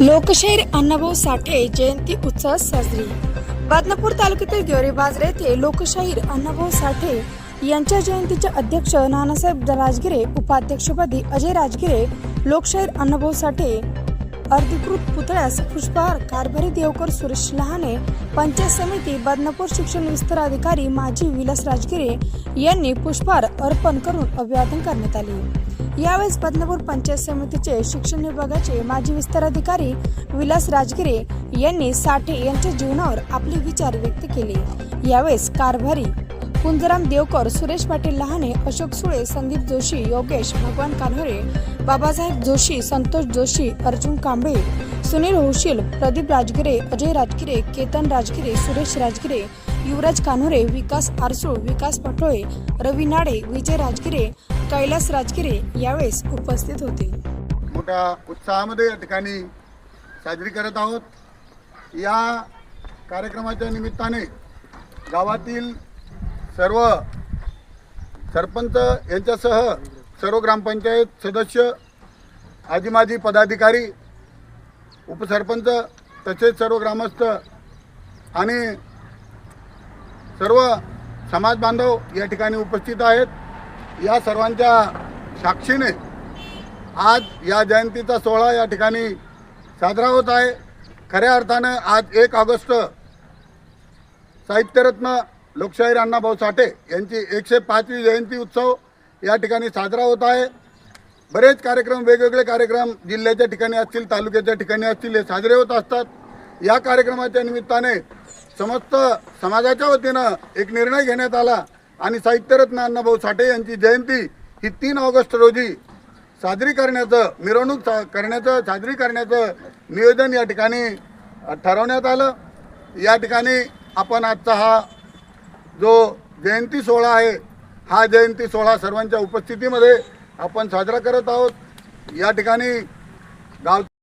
लोकशाहीर अण्णाभाऊ साठे जयंती उत्सव साजरी. बदनापूर तालुक्यातील गेवरे बाजार येथे लोकशाहीर अण्णाभाऊ साठे यांच्या जयंतीचे अध्यक्ष नानासाहेब राजगिरे उपाध्यक्षपदी अजय राजगिरे लोकशाहीर अण्णाभाऊ साठे अर्धिकृत पुतळ्यास पुष्पहार कारभारी देवकर सुरेश लहाने पंचायत समिती बदनापूर शिक्षण विस्तार अधिकारी माजी विलास राजगिरे यांनी पुष्पहार अर्पण करून अभिवादन करण्यात आले. यावेळेस पद्मपूर पंचायत समितीचे शिक्षण विभागाचे माजी विस्तार अधिकारी विलास राजगिरे यांनी साठे यांच्या जीवनावर आपले विचार व्यक्त केले. यावेळेस कारभारी कुंजराम देवकर सुरेश पाटील लहाने अशोक सुळे संदीप जोशी योगेश भगवान कान्होरे बाबासाहेब जोशी संतोष जोशी अर्जुन कांबळे सुनील होशील प्रदीप राजगिरे अजय राजगिरे केतन राजगिरे सुरेश राजगिरे युवराज कान्होरे विकास आरसूळ विकास पटोळे रवी नाडे विजय राजगिरे कैलास राजगिरे यावेळेस उपस्थित होते. मोठ्या उत्साहामध्ये या ठिकाणी साजरी करत आहोत. या कार्यक्रमाच्या निमित्ताने गावातील सर्व सरपंच यांच्यासह सर्व ग्रामपंचायत सदस्य आजी माजी पदाधिकारी उपसरपंच तसेच सर्व ग्रामस्थ आणि सर्व समाज बांधव या ठिकाणी उपस्थित आहेत. या सर्वांच्या साक्षीने आज या जयंतीचा सोहळा या ठिकाणी साजरा होत आहे. खऱ्या अर्थानं आज एक ऑगस्ट साहित्यरत्न लोकशाहीर अण्णाभाऊ साठे यांची एकशे पाचवी जयंती उत्सव या ठिकाणी साजरा होत आहे. बरेच कार्यक्रम वेगवेगळे कार्यक्रम जिल्ह्याच्या ठिकाणी असतील तालुक्याच्या ठिकाणी असतील हे साजरे होत असतात. या कार्यक्रमाच्या निमित्ताने समस्त समाजाच्या वतीनं एक निर्णय घेण्यात आला. आणि साहित्यरत्न अण्णाभाऊ साठे यांची जयंती ही तीन ऑगस्ट रोजी साजरी करण्याचं मिरवणूक सा करण्याचं साजरी करण्याचं नियोजन या ठिकाणी ठरवण्यात आलं. या ठिकाणी आपण आजचा हा जो जयंती सोहळा आहे हा जयंती सोहळा सर्वांच्या उपस्थितीमध्ये आपण साजरा करत आहोत. या ठिकाणी गाव